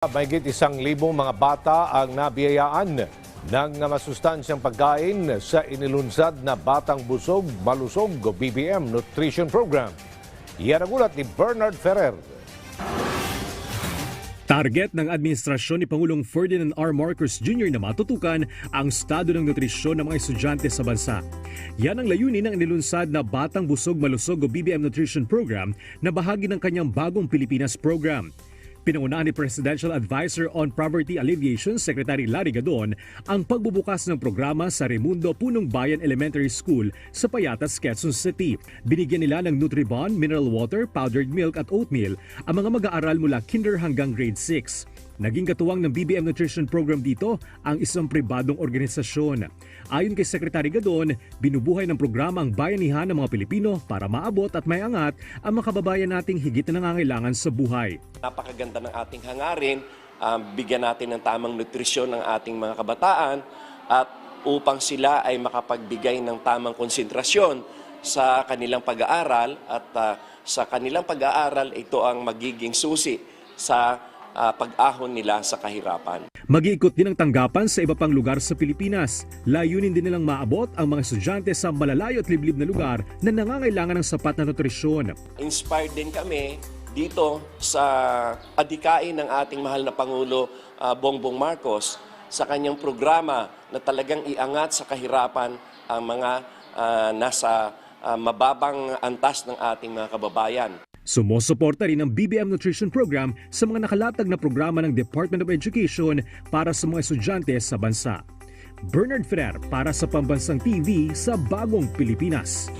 Mahigit isang libong mga bata ang nabiyayaan ng masustansyang pagkain sa inilunsad na Batang Busog, Malusog BBM Nutrition Program. Yan ang ulat ni Bernard Ferrer. Target ng administrasyon ni Pangulong Ferdinand R. Marcos Jr. na matutukan ang estado ng nutrisyon ng mga estudyante sa bansa. Yan ang layunin ng inilunsad na Batang Busog Malusog o BBM Nutrition Program na bahagi ng kanyang bagong Pilipinas program. Pinangunahan ni Presidential Advisor on Poverty Alleviation Secretary Larry Gadon ang pagbubukas ng programa sa Remundo Punong Bayan Elementary School sa Payatas, Quezon City. Binigyan nila ng Nutribon, mineral water, powdered milk at oatmeal ang mga mag-aaral mula kinder hanggang grade 6. Naging katuwang ng BBM Nutrition Program dito ang isang pribadong organisasyon. Ayon kay Secretary Gadon, binubuhay ng programa ang bayanihan ng mga Pilipino para maabot at mayangat ang mga kababayan nating higit na nangangailangan sa buhay. Napakaganda ng ating hangarin, um, bigyan natin ng tamang nutrisyon ng ating mga kabataan at upang sila ay makapagbigay ng tamang konsentrasyon sa kanilang pag-aaral at ah, sa kanilang pag-aaral ito ang magiging susi sa ah, pag-ahon nila sa kahirapan. Mag-iikot din ang tanggapan sa iba pang lugar sa Pilipinas. Layunin din nilang maabot ang mga estudyante sa malalayo at liblib na lugar na nangangailangan ng sapat na nutrisyon. Inspired din kami dito sa adikain ng ating mahal na Pangulo ah, Bongbong Marcos sa kanyang programa na talagang iangat sa kahirapan ang mga ah, nasa ah, mababang antas ng ating mga kababayan. Sumusuporta rin ang BBM Nutrition Program sa mga nakalatag na programa ng Department of Education para sa mga estudyante sa bansa. Bernard Ferrer para sa Pambansang TV sa Bagong Pilipinas.